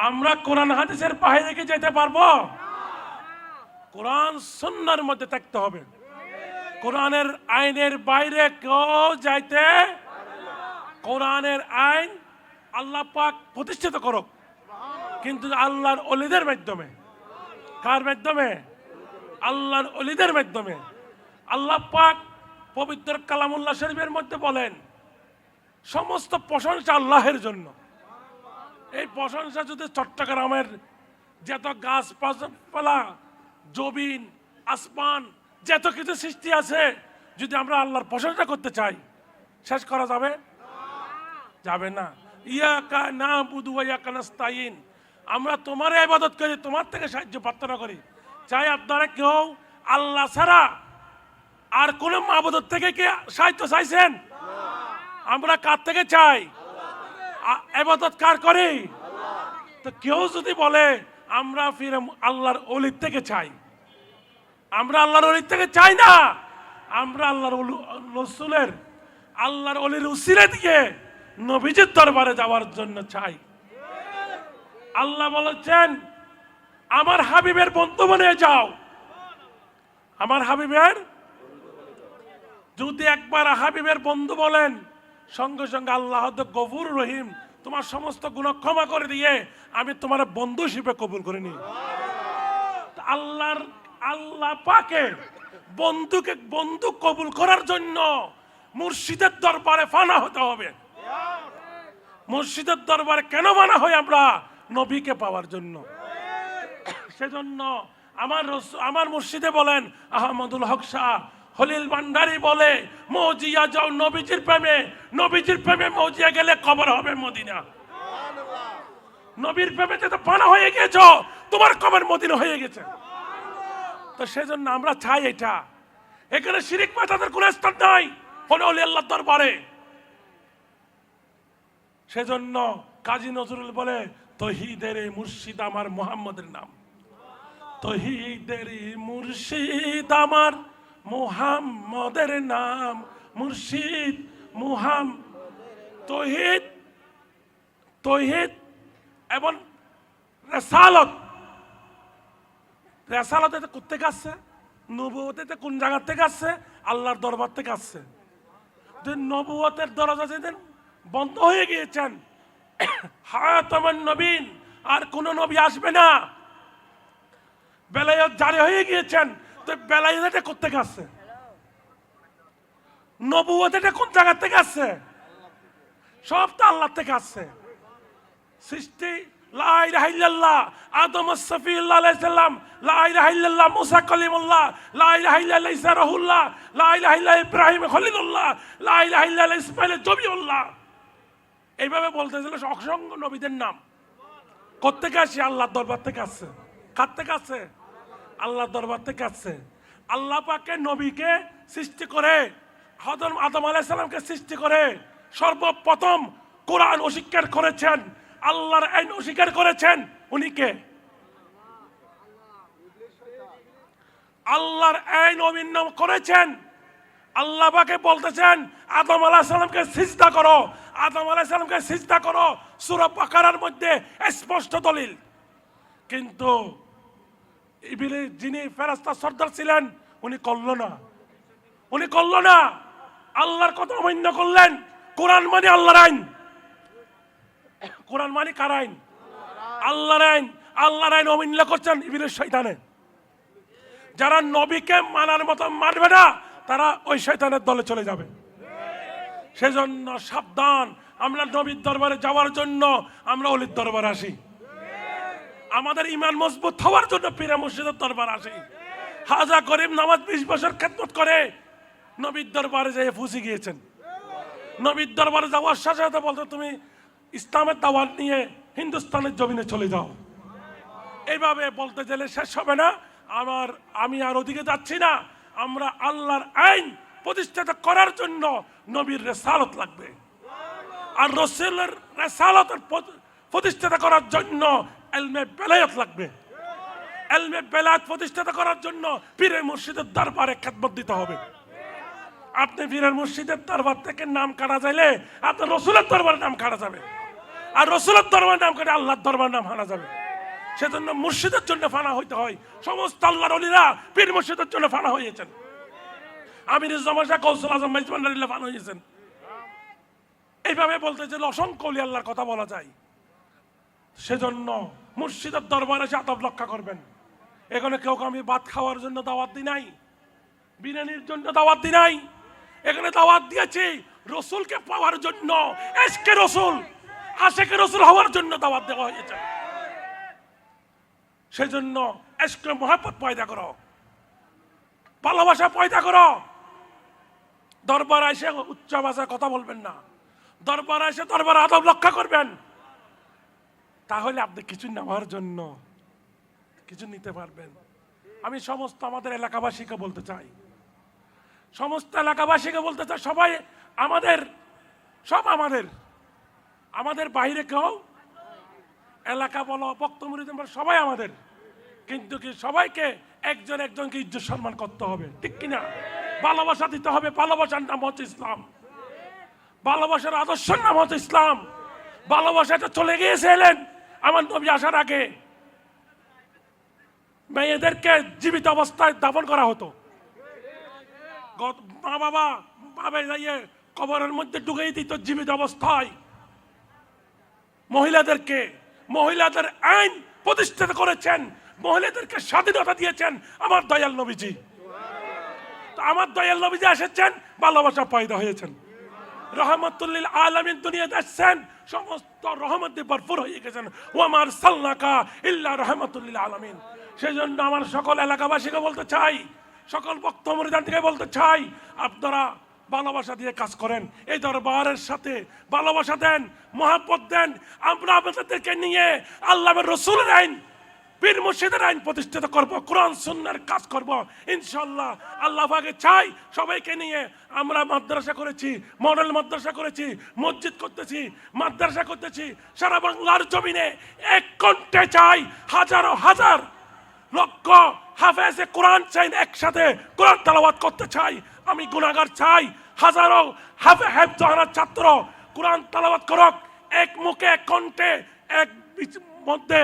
আমরা কোরআন হাদিসের বাইরে কি যেতে পারব? কোরআন সন্ন্যার মধ্যে থাকতে হবে। কোরআনের আইনের বাইরে কেউ যাইতে কোরআনের আইন আল্লাহ পাক প্রতিষ্ঠিত করুক। কিন্তু আল্লাহর অলিদের মাধ্যমে। কার মাধ্যমে? আল্লাহর অলিদের মাধ্যমে। আল্লাহ পাক পবিত্র কালামুল্লাহ শরীফের মধ্যে বলেন, সমস্ত প্রশংসা আল্লাহের জন্য। এই প্রশংসা যদি চট্টগ্রামের যত গাছপালা জবিন আসমান, যত কিছু সৃষ্টি আছে, যদি আমরা আল্লাহর প্রশংসা করতে চাই, শেষ করা যাবে? যাবে না। ইয়াকা না বুধু ইয়াকা আমরা তোমার ইবাদত করি, তোমার থেকে সাহায্য প্রার্থনা করি। চাই আপনারা কেউ আল্লাহ ছাড়া আর কোন মাবুদের থেকে কি সাহায্য চাইছেন? আমরা কার থেকে চাই? এবাদত কার করি? তো কেউ যদি বলে, আমরা ফিরে আল্লাহর অলির থেকে চাই। আমরা আল্লাহর অলির থেকে চাই না। আমরা আল্লাহর রসুলের, আল্লাহর অলির উসিরে দিয়ে নবীজির দরবারে যাওয়ার জন্য চাই। আল্লাহ বলেছেন, আমার হাবিবের বন্ধু বনে যাও। আমার হাবিবের? যদি একবার হাবিবের বন্ধু বলেন সঙ্গে সঙ্গে আল্লাহ গফুর রহিম। তোমার সমস্ত গুণ ক্ষমা করে দিয়ে আমি তোমার বন্ধু হিসেবে কবুল করে নি আল্লাহর, আল্লাহ পাকে বন্ধুকে বন্ধু কবুল করার জন্য মুর্শিদের দরবারে ফানা হতে হবে। মসজিদের দরবারে কেন মানা হয় আমরা? নবীকে পাওয়ার জন্য। সেজন্য আমার আমার মুর্শিদে বলেন, আহমদুল হক শাহ হলিল ভান্ডারি বলে, মৌজিয়া যাও নবীজির প্রেমে। নবীজির প্রেমে মৌজিয়া গেলে কবর হবে মদিনা। নবীর প্রেমে তো পানা হয়ে গেছ তোমার কবর মদিনা হয়ে গেছে। তো সেজন্য আমরা চাই এটা। এখানে শিরিক পাতাদের কোনো স্থান নাই হলে অলি আল্লাহ দরবারে। সেজন্য কাজী নজরুল বলে, তহিদের মুর্শিদ আমার মোহাম্মদের নাম। তহিদের মুর্শিদ আমার মোহাম্মদের নাম মুর্শিদ মুহাম তহিদ তহিদ এবং রেসালত। রেসালত এটা কোথেকে আসছে? নবুয়ত এটা কোন জায়গা থেকে আসছে? আল্লাহর দরবার থেকে আসছে। নবুয়তের দরজা যেদিন বন্ধ হয়ে গিয়েছেন, হায়াতমান নবীন, আর কোন নবী আসবে না। বেলায়ত জারি হয়ে গিয়েছেন তো বেলায়ত এটা কোথেকে আসছে? নবুয়ত এটা কোন জায়গা থেকে সব তো আল্লাহ থেকে সৃষ্টি, লা ইলাহা ইল্লাল্লাহ, আদম সফিউল্লাহ আলাইহিস সালাম, লা ইলাহা ইল্লাল্লাহ মুসা কলিমুল্লাহ, লা ইলাহা ইল্লাল্লাহ ঈসা রহুল্লাহ, লা ইলাহা ইল্লাল্লাহ ইব্রাহিম খলিলুল্লাহ, লা ইলাহা ইল্লাল্লাহ ইসমাইল জবিউল্লাহ এইভাবে অসংখ্য নবীদের নাম। কোত্থেকে আসে আল্লাহর দরবার থেকে আসছে। কার থেকে আসছে? আল্লাহর দরবার থেকে আসছে। আল্লাহ পাকে নবীকে সৃষ্টি করে হজরত আদম আলাইসাল্লামকে সৃষ্টি করে সর্বপ্রথম কোরআন অস্বীকার করেছেন। আল্লাহর আইন অস্বীকার করেছেন। উনি কে? আল্লাহর আইন অভিন্ন করেছেন। আল্লাহ পাকে বলতেছেন, আদম আলাহ সালামকে সিজদা করো। আদম আলাহ সালামকে সিজদা করো। সুরা পাকারার মধ্যে স্পষ্ট দলিল। কিন্তু ইবিলি যিনি ফেরাস্তা সর্দার ছিলেন, উনি করল না। উনি করল না। আল্লাহর কথা অমান্য করলেন। কোরআন মানে আল্লাহর আইন। কোরআন মানে কার আইন? আল্লাহর আইন। আল্লাহর আইন অমান্য করছেন ইবিলের শৈতানে যারা নবীকে মানার মতো মানবে না, তারা ওই শৈতানের দলে চলে যাবে। সেজন্য সাবধান। আমরা নবীর দরবারে যাওয়ার জন্য আমরা অলির দরবারে আসি। আমাদের ইমান মজবুত হওয়ার জন্য পীরা মসজিদের দরবার আসি। হাজা করিম নামাজ বিশ বছর খেদমত করে নবীর দরবারে যেয়ে ফুসি গিয়েছেন। নবীর দরবারে যাওয়ার সাথে সাথে বলতে, তুমি ইসলামের দাওয়াত নিয়ে হিন্দুস্তানের জমিনে চলে যাও। এইভাবে বলতে গেলে শেষ হবে না। আমার, আমি আর ওদিকে যাচ্ছি না। আমরা আল্লাহর আইন প্রতিষ্ঠিত করার জন্য নবীর রেসালত লাগবে। আর রসুলের রেসালতের প্রতি- প্রতিষ্ঠিত করার জন্য এলমে বেলায়ত লাগবে। এলমে বেলায়ত প্রতিষ্ঠিত করার জন্য পীরের মুর্শিদের দরবারে খেদমত দিতে হবে। আপনি পীরের মুর্শিদের দরবার থেকে নাম কাটা যাইলে আপনার রসুলের দরবারে নাম কাটা যাবে। আর রসুলের দরবার নাম কেটে আল্লাহর দরবার নাম হানা যাবে। সেজন্য মুর্শিদের জন্য ফানা হইতে হয়। সমস্ত আল্লাহর অলিরা পীর মুর্শিদের জন্য ফানা হয়েছেন আমির জামা শাহ কৌশল আজম মাইজমান্ডারিল্লাহ ফানা হয়েছেন এইভাবে বলতে যে অসংখ্য অলি আল্লাহর কথা বলা যায়। সেজন্য মুর্শিদের দরবারে এসে আদব রক্ষা করবেন। এখানে কেউ আমি ভাত খাওয়ার জন্য দাওয়াত দি নাই, বিরিয়ানির জন্য দাওয়াত দি নাই, এখানে দাওয়াত দিয়েছি রসুলকে পাওয়ার জন্য, এসকে রসুল, আশেকে রসুল হওয়ার জন্য দাওয়াত দেওয়া হয়েছে। সেজন্য এসকে মহাপত পয়দা করো, ভালোবাসা পয়দা করো। দরবার এসে উচ্চ ভাষায় কথা বলবেন না, দরবার এসে দরবার আদব রক্ষা করবেন। তাহলে আপনি কিছু নেওয়ার জন্য কিছু নিতে পারবেন। আমি সমস্ত আমাদের এলাকাবাসীকে বলতে চাই। সমস্ত এলাকাবাসীকে বলতে চাই, সবাই আমাদের, সব আমাদের আমাদের বাইরে কেউ, এলাকা বলো বক্তমুরি সবাই আমাদের। কিন্তু কি সবাইকে একজন একজনকে ইজ্জত সম্মান করতে হবে, ঠিক কিনা? ভালোবাসা দিতে হবে, ভালোবাসার নাম হচ্ছে ইসলাম। ভালোবাসার আদর্শের নাম হচ্ছে ইসলাম। ভালোবাসাটা চলে গিয়েছে, এলেন। আমার নবী আসার আগে মেয়েদেরকে জীবিত অবস্থায় দাফন করা হতো। মা বাবা বাবা যাইয়ে কবরের মধ্যে ঢুকিয়ে দিত জীবিত অবস্থায়। মহিলাদেরকে, মহিলাদের আইন প্রতিষ্ঠিত করেছেন, মহিলাদেরকে স্বাধীনতা দিয়েছেন আমার দয়াল নবীজি। আমার দয়াল নবীজি এসেছেন, ভালোবাসা পয়দা হয়েছেন। রহমতুল্লিল আলমিন দুনিয়াতে আসছেন, সমস্ত রহমত ভরপুর হয়ে গেছেন। ও আমার সাল্লাকা ইল্লা রহমতুল্লিল আলমিন। সেই জন্য আমার সকল এলাকাবাসীকে বলতে চাই, সকল বক্তমরিদান থেকে বলতে চাই, আপনারা ভালোবাসা দিয়ে কাজ করেন, এই দরবারের সাথে ভালোবাসা দেন মহাপত দেন, আমরা আপনাদেরকে নিয়ে আল্লাহের রসুল আইন পীর মুর্শিদের আইন প্রতিষ্ঠিত করব, কোরআন, সুন্নার কাজ করব। ইনশাল্লাহ আল্লাহ পাকে চাই সবাইকে নিয়ে। আমরা মাদ্রাসা করেছি, মডেল মাদ্রাসা করেছি, মসজিদ করতেছি, মাদ্রাসা করতেছি। সারা বাংলার জমিনে এক কণ্ঠে চাই, হাজারো হাজার লক্ষ হাফেজে কোরআন চাই একসাথে কোরআন তালাবাদ করতে চাই। আমি গুণাগার চাই, হাজারো হাফে হেফ জাহানার ছাত্র, কোরআন তালাবাদ করক, এক মুখে এক কণ্ঠে এক মধ্যে